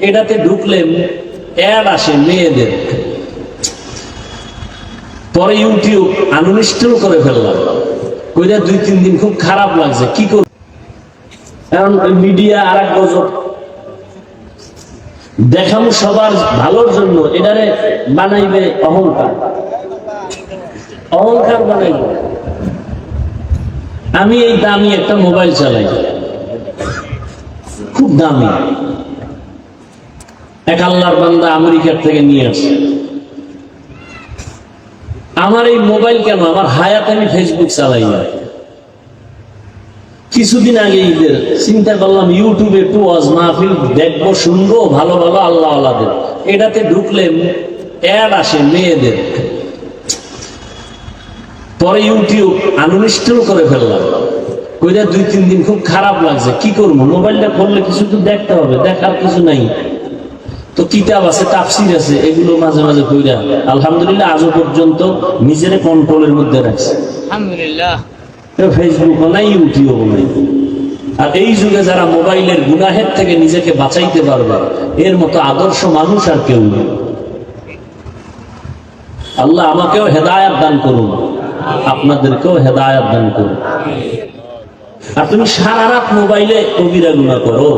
এটাতে ঢুকলে অ্যাড আসে মেয়েদের। পরে ইউটিউব আনইনস্টল করে ফেললাম। কইরা দুই, তিন দিন খুব খারাপ লাগছে, কি করব? এখন মিডিয়া আর এক গজব। দেখামু সবার ভালোর জন্য এটারে বানাইবে অহংকার। অহংকার বানাইবে। আমি এই দামি একটা মোবাইল চালাই। খুব দামি। এক আল্লাহর বান্দা আমেরিকার থেকে নিয়ে আসে। আমার এই মোবাইল কেন? আমার হায়াত আমি ফেসবুক চালাই না। কিছুদিন আগে ঈদের চিন্তা করলাম, ইউটিউবে একটু ওয়াজ মাহফিল দেখব, শুনব, ভালো ভালো আল্লাহ আল্লাহদের এটাতে ঢুকলে অ্যাড আসে মেয়েদের। পরে ইউটিউব আনইনস্টল করে ফেললাম। কইরা দুই, তিন দিন খুব খারাপ লাগছে। কি করব? মোবাইলটা করলে কিছু তো দেখতে হবে, দেখার কিছু নাই। তো কিতাব আছে তাফসির আছে এগুলো মাঝে মাঝে কইরা। আলহামদুলিল্লাহ আজও পর্যন্ত নিজের কন্ট্রোলের মধ্যে রাখছে। আলহামদুলিল্লাহ। ফেসবুকও নাই ইউটিউবও নাই। আর এই যুগে যারা মোবাইলের গুনাহের থেকে নিজেকে বাঁচাইতে পারবে এর মতো আদর্শ মানুষ আর কেউ নেই। আল্লাহ আমাকেও হেদায়াত দান করুন আপনাদেরকেও হেদায়াত দান করুন। আর তুমি সারা রাত মোবাইলে কবিরা গুণা করো।